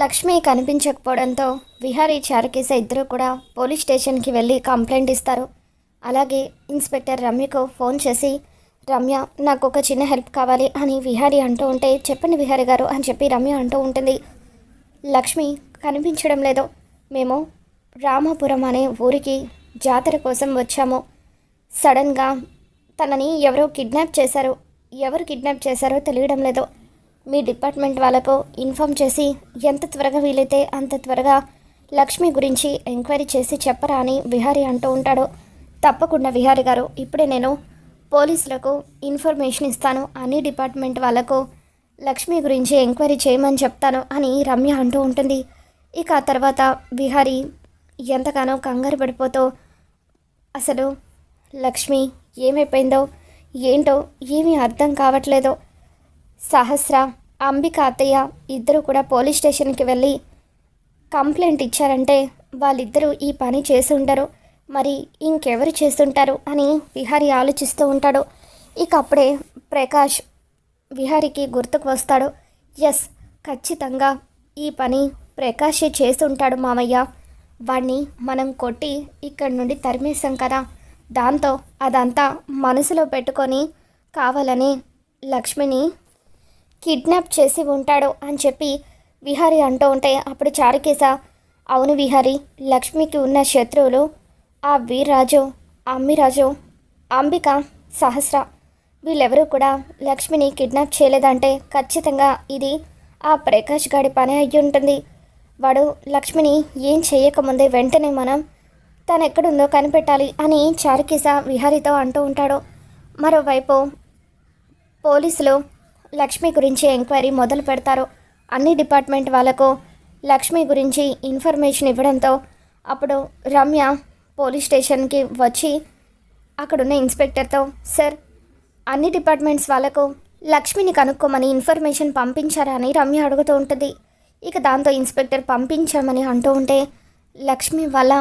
లక్ష్మి కనిపించకపోవడంతో విహారీ చారకేస ఇద్దరు కూడా పోలీస్ స్టేషన్కి వెళ్ళి కంప్లైంట్ ఇస్తారు. అలాగే ఇన్స్పెక్టర్ రమ్యకు ఫోన్ చేసి రమ్య నాకు ఒక చిన్న హెల్ప్ కావాలి అని విహారీ అంటూ ఉంటే చెప్పండి విహారీ గారు అని చెప్పి రమ్య అంటూ ఉంటుంది. లక్ష్మి కనిపించడం లేదు. మేము రామాపురం అనే ఊరికి జాతర కోసం వచ్చాము. సడన్గా తనని ఎవరో కిడ్నాప్ చేశారు. ఎవరు కిడ్నాప్ చేశారో తెలియడం లేదు. మీ డిపార్ట్మెంట్ వాళ్ళకు ఇన్ఫామ్ చేసి ఎంత త్వరగా వీలైతే అంత త్వరగా లక్ష్మి గురించి ఎంక్వైరీ చేసి చెప్పరా అని విహారి అంటూ ఉంటాడు. తప్పకుండా విహారి గారు ఇప్పుడే నేను పోలీసులకు ఇన్ఫర్మేషన్ ఇస్తాను. అన్ని డిపార్ట్మెంట్ వాళ్ళకు లక్ష్మి గురించి ఎంక్వైరీ చేయమని చెప్తాను అని రమ్య అంటూ ఉంటుంది. ఇక ఆ తర్వాత విహారీ ఎంతగానో కంగారు పడిపోతూ అసలు లక్ష్మి ఏమైపోయిందో ఏంటో ఏమీ అర్థం కావట్లేదో. సహస్ర అంబిక అత్తయ్య ఇద్దరు కూడా పోలీస్ స్టేషన్కి వెళ్ళి కంప్లైంట్ ఇచ్చారంటే వాళ్ళిద్దరూ ఈ పని చేసి ఉంటారు మరి ఇంకెవరు చేస్తుంటారు అని విహారీ ఆలోచిస్తూ ఉంటాడు. ఇక అప్పుడే ప్రకాష్ విహారికి గుర్తుకు వస్తాడు. ఎస్ ఖచ్చితంగా ఈ పని ప్రకాషే చేస్తుంటాడు మామయ్య. వాణ్ణి మనం కొట్టి ఇక్కడి నుండి తరిమేశాం కదా. దాంతో అదంతా మనసులో పెట్టుకొని కావాలని లక్ష్మిని కిడ్నాప్ చేసి ఉంటాడు అని చెప్పి విహారి అంటూ ఉంటే అప్పుడు చారుకేశ అవును విహారి లక్ష్మికి ఉన్న శత్రువులు ఆ వీర్రాజు అమ్మిరాజు అంబిక సహస్ర. వీళ్ళెవరూ కూడా లక్ష్మిని కిడ్నాప్ చేయలేదంటే ఖచ్చితంగా ఇది ఆ ప్రకాష్ గాడి పని అయ్యి ఉంటుంది. వాడు లక్ష్మిని ఏం చేయకముందే వెంటనే మనం తను ఎక్కడుందో కనిపెట్టాలి అని చారుకేశ విహారితో అంటూ ఉంటాడు. మరోవైపు పోలీసులు లక్ష్మి గురించి ఎంక్వైరీ మొదలు పెడతారు. అన్ని డిపార్ట్మెంట్ వాళ్ళకు లక్ష్మి గురించి ఇన్ఫర్మేషన్ ఇవ్వడంతో అప్పుడు రమ్య పోలీస్ స్టేషన్కి వచ్చి అక్కడున్న ఇన్స్పెక్టర్తో సార్ అన్ని డిపార్ట్మెంట్స్ వాళ్ళకు లక్ష్మిని కనుక్కోమని ఇన్ఫర్మేషన్ పంపించారా అని రమ్య అడుగుతూ ఉంటుంది. ఇక దాంతో ఇన్స్పెక్టర్ పంపించామని అంటూ ఉంటే లక్ష్మి వాళ్ళ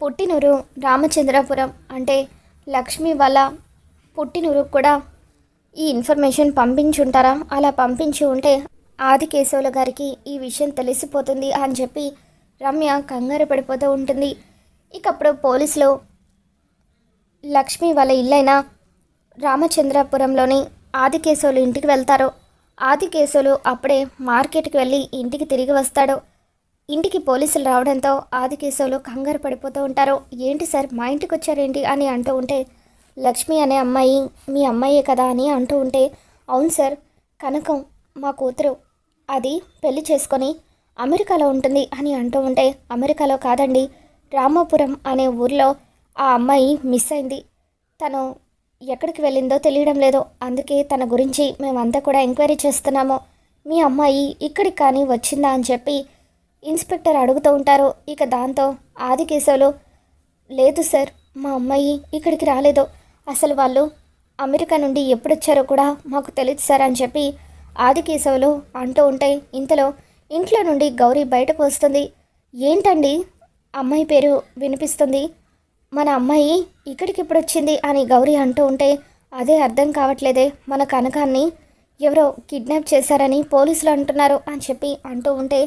పుట్టినూరు రామచంద్రపురం అంటే లక్ష్మి వాళ్ళ పుట్టినూరు కూడా ఈ ఇన్ఫర్మేషన్ పంపించుంటారా? అలా పంపించి ఉంటే ఆది కేశవుల గారికి ఈ విషయం తెలిసిపోతుంది అని చెప్పి రమ్య కంగారు పడిపోతూ ఉంటుంది. ఇకప్పుడు పోలీసులు లక్ష్మి వాళ్ళ ఇల్లైన రామచంద్రపురంలోని ఆదికేశవులు ఇంటికి వెళ్తారు. ఆదికేశవులు అప్పుడే మార్కెట్కి వెళ్ళి ఇంటికి తిరిగి వస్తాడు. ఇంటికి పోలీసులు రావడంతో ఆదికేశవులు కంగారు పడిపోతూ ఉంటారు. ఏంటి సార్ మా ఇంటికి వచ్చారేంటి? అని అంటూ ఉంటే లక్ష్మి అనే అమ్మాయి మీ అమ్మాయే కదా అని అంటూ ఉంటే అవును సార్ కనకం మా కూతురు అది పెళ్ళి చేసుకొని అమెరికాలో ఉంటుంది అని అంటూ ఉంటే అమెరికాలో కాదండి రామాపురం అనే ఊర్లో ఆ అమ్మాయి మిస్ అయింది. తను ఎక్కడికి వెళ్ళిందో తెలియడం లేదు. అందుకే తన గురించి మేమంతా కూడా ఎంక్వైరీ చేస్తున్నాము. మీ అమ్మాయి ఇక్కడికి కానీ వచ్చిందా అని చెప్పి ఇన్స్పెక్టర్ అడుగుతూ ఉంటారు. ఇక దాంతో ఆది కేశవులు లేదు సార్ మా అమ్మాయి ఇక్కడికి రాలేదు. అసలు వాళ్ళు అమెరికా నుండి ఎప్పుడు వచ్చారో కూడా మాకు తెలియదు సార్ అని చెప్పి ఆదికేశవులు అంటూ ఉంటే ఇంతలో ఇంట్లో నుండి గౌరీ బయటకు వస్తుంది. ఏంటండి? అమ్మాయి పేరు వినిపిస్తుంది. మన అమ్మాయి ఇక్కడికి ఇప్పుడు వచ్చింది అని గౌరీ అంటూ ఉంటే అదే అర్థం కావట్లేదే మన కనకాన్ని. ఎవరో కిడ్నాప్ చేశారని పోలీసులు అంటున్నారు అని చెప్పి అంటూ ఉంటే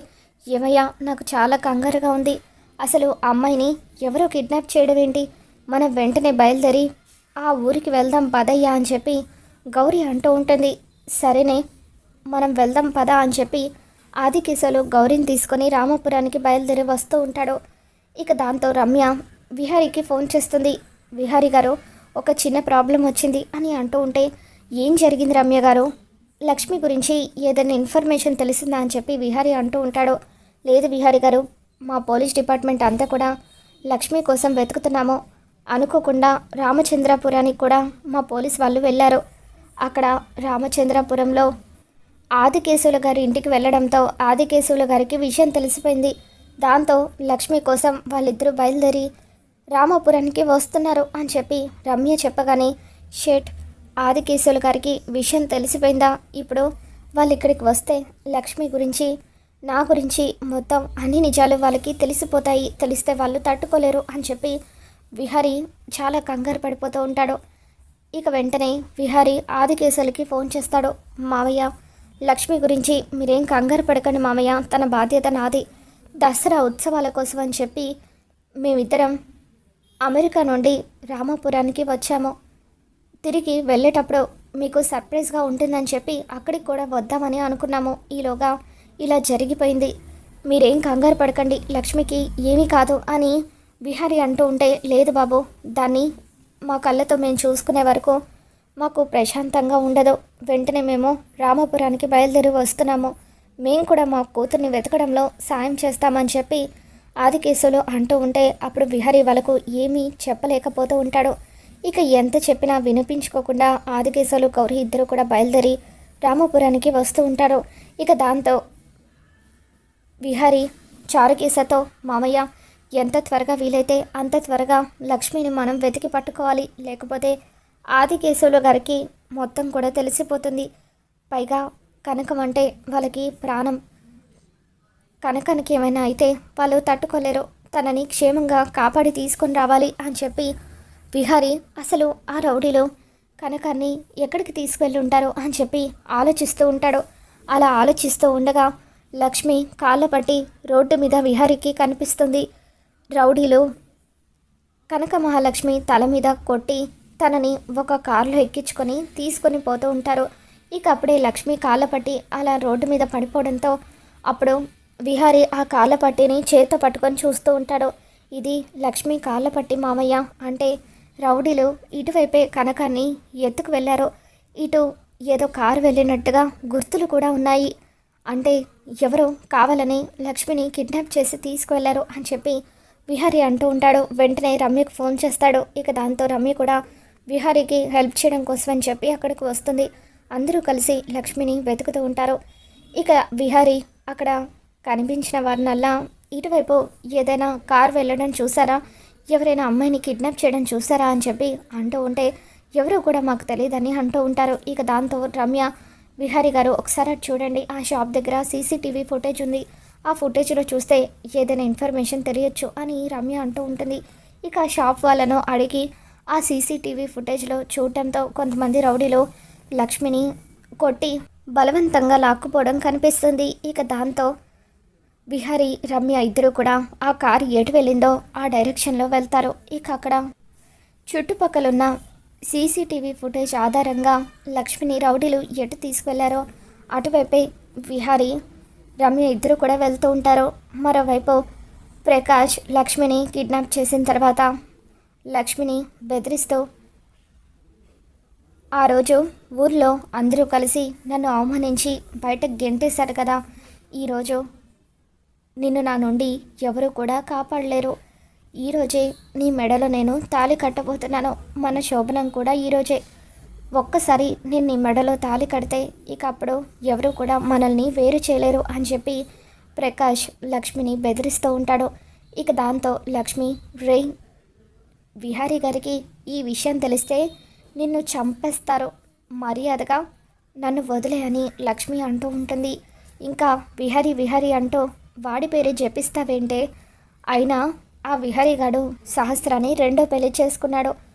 ఏమయ్యా నాకు చాలా కంగారుగా ఉంది. అసలు ఆ అమ్మాయిని ఎవరో కిడ్నాప్ చేయడం ఏంటి? మనం వెంటనే బయలుదేరి ఆ ఊరికి వెళ్దాం పదయ్యా అని చెప్పి గౌరీ అంటూ ఉంటుంది. సరేనే మనం వెళ్దాం పద అని చెప్పి ఆదికేశలు గౌరీని తీసుకొని రామపురానికి బయలుదేరి వస్తూ ఉంటాడు. ఇక దాంతో రమ్య విహారీకి ఫోన్ చేస్తుంది. విహారీ గారు ఒక చిన్న ప్రాబ్లం వచ్చింది అని అంటూ ఉంటే ఏం జరిగింది రమ్య గారు? లక్ష్మి గురించి ఏదైనా ఇన్ఫర్మేషన్ తెలిసిందా అని చెప్పి విహారీ అంటూ ఉంటాడు. లేదు విహారీ గారు మా పోలీస్ డిపార్ట్మెంట్ అంతా కూడా లక్ష్మి కోసం వెతుకుతున్నాము. అనుకోకుండా రామచంద్రపురానికి కూడా మా పోలీస్ వాళ్ళు వెళ్ళారు. అక్కడ రామచంద్రపురంలో ఆదికేశవుల గారి ఇంటికి వెళ్ళడంతో ఆదికేశవుల గారికి విషయం తెలిసిపోయింది. దాంతో లక్ష్మి కోసం వాళ్ళిద్దరూ బయలుదేరి రామాపురానికి వస్తున్నారు అని చెప్పి రమ్య చెప్పగానే షేట్ ఆదికేశవుల గారికి విషయం తెలిసిపోయిందా? ఇప్పుడు వాళ్ళు ఇక్కడికి వస్తే లక్ష్మి గురించి నా గురించి మొత్తం అన్ని నిజాలు వాళ్ళకి తెలిసిపోతాయి. తెలిస్తే వాళ్ళు తట్టుకోలేరు అని చెప్పి విహారి చాలా కంగారు పడిపోతూ ఉంటాడు. ఇక వెంటనే విహారీ ఆదికేశవులకి ఫోన్ చేస్తాడు. మావయ్య లక్ష్మి గురించి మీరేం కంగారు పడకండి మామయ్య తన బాధ్యత నాది. దసరా ఉత్సవాల కోసం అని చెప్పి మేమిద్దరం అమెరికా నుండి రామాపురానికి వచ్చాము. తిరిగి వెళ్ళేటప్పుడు మీకు సర్ప్రైజ్గా ఉంటుందని చెప్పి అక్కడికి కూడా వద్దామని అనుకున్నాము. ఈలోగా ఇలా జరిగిపోయింది. మీరేం కంగారు పడకండి లక్ష్మికి ఏమీ కాదు అని విహారి అంటూ ఉంటే లేదు బాబు దాన్ని మా కళ్ళతో మేము చూసుకునే వరకు మాకు ప్రశాంతంగా ఉండదు. వెంటనే మేము రామపురానికి బయలుదేరి వస్తున్నాము. మేము కూడా మా కూతుర్ని వెతకడంలో సాయం చేస్తామని చెప్పి ఆదికేశవులు అంటూ ఉంటే అప్పుడు విహరి వాళ్ళకు ఏమీ చెప్పలేకపోతూ ఉంటాడు. ఇక ఎంత చెప్పినా వినిపించుకోకుండా ఆదికేశవులు గౌరీ ఇద్దరు కూడా బయలుదేరి రామపురానికి వస్తూ ఉంటారు. ఇక దాంతో విహారి చారుకేశతో మామయ్య ఎంత త్వరగా వీలైతే అంత త్వరగా లక్ష్మిని మనం వెతికి పట్టుకోవాలి. లేకపోతే ఆదికేశవులు గారికి మొత్తం కూడా తెలిసిపోతుంది. పైగా కనకం అంటే వాళ్ళకి ప్రాణం. కనకానికి ఏమైనా అయితే వాళ్ళు తట్టుకోలేరు. తనని క్షేమంగా కాపాడి తీసుకొని రావాలి అని చెప్పి విహారి అసలు ఆ రౌడీలో కనకాన్ని ఎక్కడికి తీసుకెళ్ళి ఉంటారో అని చెప్పి ఆలోచిస్తూ ఉంటాడు. అలా ఆలోచిస్తూ ఉండగా లక్ష్మి కాళ్ళ పట్టి రోడ్డు మీద విహారికి కనిపిస్తుంది. రౌడీలు కనక మహాలక్ష్మి తల మీద కొట్టి తనని ఒక కారులో ఎక్కించుకొని తీసుకొని పోతూ ఉంటారు. ఇక అప్పుడే లక్ష్మి కాళ్ళ పట్టి అలా రోడ్డు మీద పడిపోవడంతో అప్పుడు విహారి ఆ కాళ్ళ పట్టిని పట్టుకొని చూస్తూ ఉంటాడు. ఇది లక్ష్మి కాళ్ళ పట్టి మామయ్య అంటే రౌడీలు ఇటువైపే కనకాన్ని ఎత్తుకు వెళ్ళారు. ఇటు ఏదో కారు వెళ్ళినట్టుగా గుర్తులు కూడా ఉన్నాయి. అంటే ఎవరు కావాలని లక్ష్మిని కిడ్నాప్ చేసి తీసుకువెళ్ళారు అని చెప్పి విహారి అంటూ ఉంటాడు. వెంటనే రమ్యకు ఫోన్ చేస్తాడు. ఇక దాంతో రమ్య కూడా విహారికి హెల్ప్ చేయడం కోసం అని చెప్పి అక్కడికి వస్తుంది. అందరూ కలిసి లక్ష్మిని వెతుకుతూ ఉంటారు. ఇక విహారి అక్కడ కనిపించిన వారినల్లా ఇటువైపు ఏదైనా కార్ వెళ్ళడం చూసారా? ఎవరైనా అమ్మాయిని కిడ్నాప్ చేయడం చూసారా అని చెప్పి అంటూ ఉంటే ఎవరు కూడా మాకు తెలియదని అంటూ ఉంటారు. ఇక దాంతో రమ్య విహారి గారు ఒకసారి చూడండి. ఆ షాప్ దగ్గర సీసీటీవీ ఫుటేజ్ ఉంది. ఆ ఫుటేజ్లో చూస్తే ఏదైనా ఇన్ఫర్మేషన్ తెలియచ్చు అని రమ్య అంటూ ఉంటుంది. ఇక ఆ షాప్ వాళ్ళను అడిగి ఆ సీసీటీవీ ఫుటేజ్లో చూడటంతో కొంతమంది రౌడీలో లక్ష్మిని కొట్టి బలవంతంగా లాక్కుపోవడం కనిపిస్తుంది. ఇక దాంతో విహారీ రమ్య ఇద్దరు కూడా ఆ కారు ఎటు వెళ్ళిందో ఆ డైరెక్షన్లో వెళ్తారు. ఇక అక్కడ చుట్టుపక్కలున్న సీసీటీవీ ఫుటేజ్ ఆధారంగా లక్ష్మిని రౌడీలు ఎటు తీసుకువెళ్ళారో అటువైపే విహారీ రమ్య ఇద్దరు కూడా వెళ్తూ ఉంటారు. మరోవైపు ప్రకాష్ లక్ష్మిని కిడ్నాప్ చేసిన తర్వాత లక్ష్మిని బెదిరిస్తూ ఆ రోజు ఊర్లో అందరూ కలిసి నన్ను అవమానించి బయటకు గెంటేశారు కదా. ఈరోజు నిన్ను నా నుండి ఎవరు కూడా కాపాడలేరు. ఈరోజే నీ మెడలో నేను తాళి కట్టబోతున్నాను. మన శోభనం కూడా ఈరోజే ఒక్కసారి నేను నీ మెడలో తాళి కడితే ఇక అప్పుడు ఎవరు కూడా మనల్ని వేరు చేయలేరు అని చెప్పి ప్రకాష్ లక్ష్మిని బెదిరిస్తూ ఉంటాడు. ఇక దాంతో లక్ష్మి రే విహారీ గారికి ఈ విషయం తెలిస్తే నిన్ను చంపేస్తారు. మర్యాదగా నన్ను వదిలే అని లక్ష్మి అంటూ ఉంటుంది. ఇంకా విహరి విహరి అంటూ వాడి పేరే జపిస్తావేంటే? అయినా ఆ విహారీగాడు సహస్రాన్ని రెండో పెళ్ళి చేసుకున్నాడు.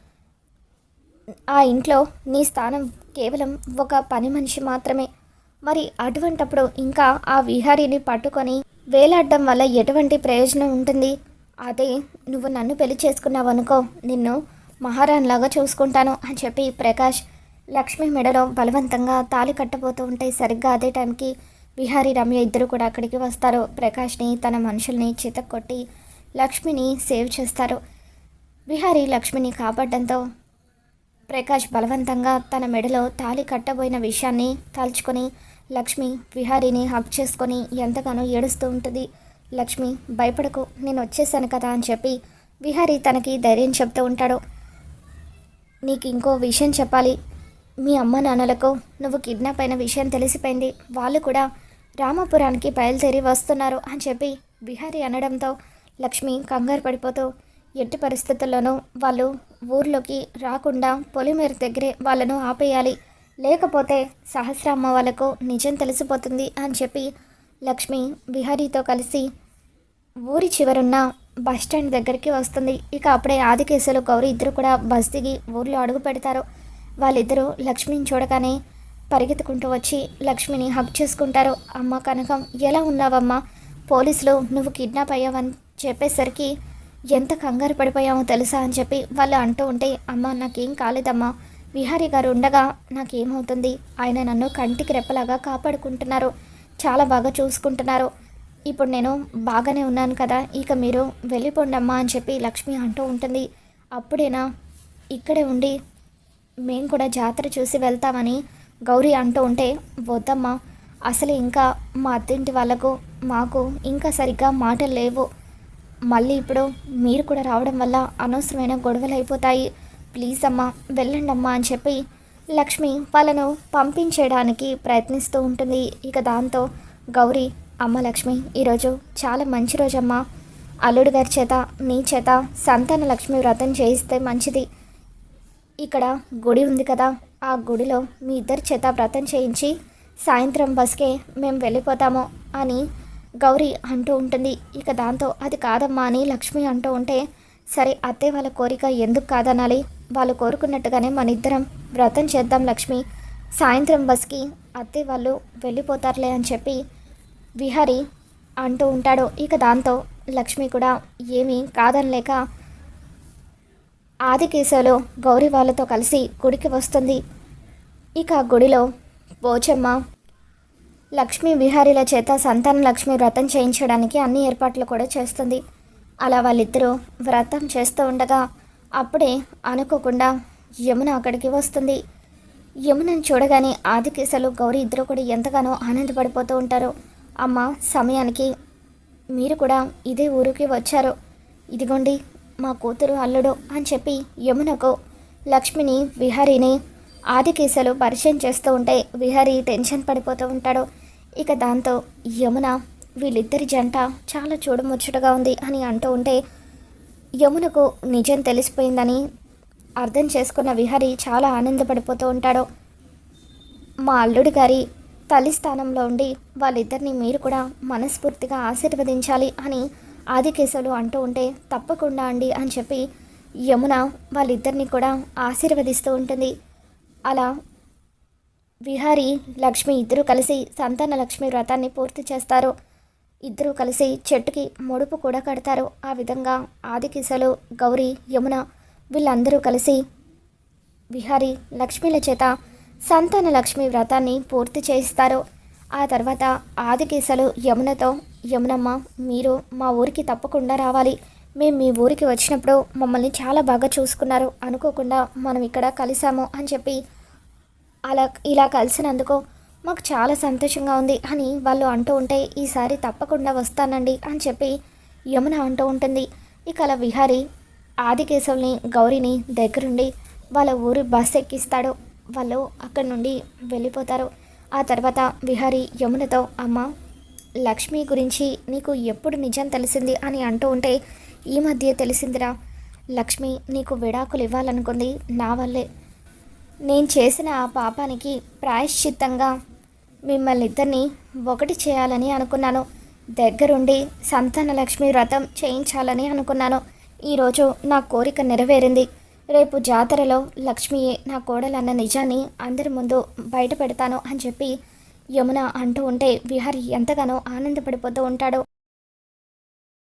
ఆ ఇంట్లో నీ స్థానం కేవలం ఒక పని మనిషి మాత్రమే. మరి అటువంటప్పుడు ఇంకా ఆ విహారీని పట్టుకొని వేలాడడం వల్ల ఎటువంటి ప్రయోజనం ఉంటుంది? అదే నువ్వు నన్ను పెళ్ళి చేసుకున్నావు అనుకో నిన్ను మహారాణిలాగా చూసుకుంటాను అని చెప్పి ప్రకాష్ లక్ష్మి మెడలో బలవంతంగా తాళి కట్టబోతూ ఉంటే సరిగ్గా అదే టైంకి విహారీ రమ్య ఇద్దరు కూడా అక్కడికి వస్తారు. ప్రకాష్ని తన మనుషుల్ని చితక్కొట్టి లక్ష్మిని సేవ్ చేస్తారు. విహారీ లక్ష్మిని కాపాడడంతో ప్రకాష్ బలవంతంగా తన మెడలో తాళి కట్టబోయిన విషయాన్ని తలుచుకొని లక్ష్మి విహారీని హక్ చేసుకొని ఎంతగానో ఏడుస్తూ ఉంటుంది. లక్ష్మి భయపడకు నేను వచ్చేసాను కదా అని చెప్పి విహారీ తనకి ధైర్యం చెప్తూ ఉంటాడు. నీకు ఇంకో విషయం చెప్పాలి. మీ అమ్మ నాన్నలకు నువ్వు కిడ్నాప్ అయిన విషయం తెలిసిపోయింది. వాళ్ళు కూడా రామాపురానికి బయలుదేరి వస్తున్నారు అని చెప్పి విహారీ అనడంతో లక్ష్మి కంగారు పడిపోతూ ఎట్టి పరిస్థితుల్లోనూ వాళ్ళు ఊర్లోకి రాకుండా పొలిమేర దగ్గరే వాళ్ళను ఆపేయాలి. లేకపోతే సహస్రామ్మ వాళ్ళకు నిజం తెలిసిపోతుంది అని చెప్పి లక్ష్మి బిహారీతో కలిసి ఊరి చివరున్న బస్ స్టాండ్ దగ్గరికి వస్తుంది. ఇక అప్పుడే ఆదికేశలు గౌరీ ఇద్దరు కూడా బస్ దిగి ఊర్లో అడుగు పెడతారు. వాళ్ళిద్దరూ లక్ష్మిని చూడగానే పరిగెత్తుకుంటూ వచ్చి లక్ష్మిని హక్ చేసుకుంటారు. అమ్మ కనకం ఎలా ఉన్నావమ్మా? పోలీసులు నువ్వు కిడ్నాప్ అయ్యావని చెప్పేసరికి ఎంత కంగారు పడిపోయామో తెలుసా అని చెప్పి వాళ్ళు అంటూ ఉంటే అమ్మ నాకేం కాలేదమ్మా. విహారీ గారు ఉండగా నాకేమవుతుంది? ఆయన నన్ను కంటికి రెప్పలాగా కాపాడుకుంటున్నారు. చాలా బాగా చూసుకుంటున్నారు. ఇప్పుడు నేను బాగానే ఉన్నాను కదా ఇక మీరు వెళ్ళిపోండమ్మా అని చెప్పి లక్ష్మి అంటూ ఉంటుంది. అప్పుడేనా? ఇక్కడే ఉండి మేము కూడా జాతర చూసి వెళ్తామని గౌరీ అంటూ ఉంటే వద్దమ్మా. అసలు ఇంకా మా అత్తింటి వాళ్ళకు మాకు ఇంకా సరిగ్గా మాటలు లేవు. మళ్ళీ ఇప్పుడు మీరు కూడా రావడం వల్ల అనవసరమైన గొడవలు అయిపోతాయి. ప్లీజ్ అమ్మా వెళ్ళండి అమ్మా అని చెప్పి లక్ష్మి వాళ్ళను పంపించేయడానికి ప్రయత్నిస్తూ ఉంటుంది. ఇక దాంతో గౌరీ అమ్మ లక్ష్మి ఈరోజు చాలా మంచి రోజమ్మా అల్లుడు గారి చేత నీ చేత సంతాన లక్ష్మి వ్రతం చేయిస్తే మంచిది. ఇక్కడ గుడి ఉంది కదా ఆ గుడిలో మీ ఇద్దరి చేత వ్రతం చేయించి సాయంత్రం బస్కే మేము వెళ్ళిపోతాము అని గౌరీ అంటూ ఉంటుంది. ఇక దాంతో అది కాదమ్మా అని లక్ష్మి అంటూ ఉంటే సరే అత్తయ్య వాళ్ళ కోరిక ఎందుకు కాదనాలి? వాళ్ళు కోరుకున్నట్టుగానే మన ఇద్దరం వ్రతం చేద్దాం లక్ష్మి. సాయంత్రం బస్కి అత్తయ్య వాళ్ళు వెళ్ళిపోతారులే అని చెప్పి విహారి అంటూ ఉంటాడు. ఇక దాంతో లక్ష్మి కూడా ఏమీ కాదనలేక ఆదికేశలో గౌరీ వాళ్ళతో కలిసి గుడికి వస్తుంది. ఇక గుడిలో పోచమ్మ లక్ష్మీ విహారీల చేత సంతాన లక్ష్మి వ్రతం చేయించడానికి అన్ని ఏర్పాట్లు కూడా చేస్తుంది. అలా వాళ్ళిద్దరూ వ్రతం చేస్తూ ఉండగా అప్పుడే అనుకోకుండా యమున అక్కడికి వస్తుంది. యమునను చూడగానే ఆదికేశలు గౌరీ ఇద్దరు కూడా ఎంతగానో ఆనందపడిపోతూ ఉంటారు. అమ్మ సమయానికి మీరు కూడా ఇదే ఊరికి వచ్చారు. ఇదిగోండి మా కూతురు అల్లుడు అని చెప్పి యమునకు లక్ష్మిని విహారీని ఆదికేశలు పరిచయం చేస్తూ ఉంటే విహారీ టెన్షన్ పడిపోతూ ఉంటాడు. ఇక దాంతో యమున వీళ్ళిద్దరి జంట చాలా చూడముచ్చటగా ఉంది అని అంటూ ఉంటే యమునకు నిజం తెలిసిపోయిందని అర్థం చేసుకున్న విహరి చాలా ఆనందపడిపోతూ ఉంటాడు. మా అల్లుడి గారి తల్లి స్థానంలో ఉండి వాళ్ళిద్దరిని మీరు కూడా మనస్ఫూర్తిగా ఆశీర్వదించాలి అని ఆదికేశవులు అంటూ ఉంటే తప్పకుండా అండి అని చెప్పి యమున వాళ్ళిద్దరిని కూడా ఆశీర్వదిస్తూ ఉంటుంది. అలా విహారి లక్ష్మి ఇద్దరూ కలిసి సంతాన లక్ష్మి వ్రతాన్ని పూర్తి చేస్తారు. ఇద్దరూ కలిసి చెట్టుకి ముడుపు కూడా కడతారు. ఆ విధంగా ఆదికిసలు గౌరీ యమున వీళ్ళందరూ కలిసి విహారి లక్ష్మిల చేత సంతాన లక్ష్మి వ్రతాన్ని పూర్తి చేయిస్తారు. ఆ తర్వాత ఆదికేశలు యమునతో యమునమ్మ మీరు మా ఊరికి తప్పకుండా రావాలి. మేము మీ ఊరికి వచ్చినప్పుడు మమ్మల్ని చాలా బాగా చూసుకున్నారు. అనుకోకుండా మనం ఇక్కడ కలిసాము అని చెప్పి అలా ఇలా కలిసినందుకు మాకు చాలా సంతోషంగా ఉంది అని వాళ్ళు అంటూ ఉంటే ఈసారి తప్పకుండా వస్తానండి అని చెప్పి యమున అంటూ ఉంటుంది. ఇక అలా విహారి ఆదికేశవుని గౌరీని దగ్గరుండి వాళ్ళ ఊరు బస్ ఎక్కిస్తాడు. వాళ్ళు అక్కడి నుండి వెళ్ళిపోతారు. ఆ తర్వాత విహారి యమునతో అమ్మ లక్ష్మి గురించి నీకు ఎప్పుడు నిజం తెలిసింది? అని అంటూ ఉంటే ఈ మధ్య తెలిసిందిరా. లక్ష్మి నీకు విడాకులు ఇవ్వాలనుకుంది నా వల్లే. నేను చేసిన ఆ పాపానికి ప్రాయశ్చిత్తంగా మిమ్మల్ని ఇద్దరిని ఒకటి చేయాలని అనుకున్నాను. దగ్గరుండి సంతాన లక్ష్మి వ్రతం చేయించాలని అనుకున్నాను. ఈరోజు నా కోరిక నెరవేరింది. రేపు జాతరలో లక్ష్మియే నా కోడలన్న నిజాన్ని అందరి ముందు బయట పెడతాను అని చెప్పి యమున అంటూ ఉంటే విహారి ఎంతగానో ఆనందపడిపోతూ ఉంటాడు.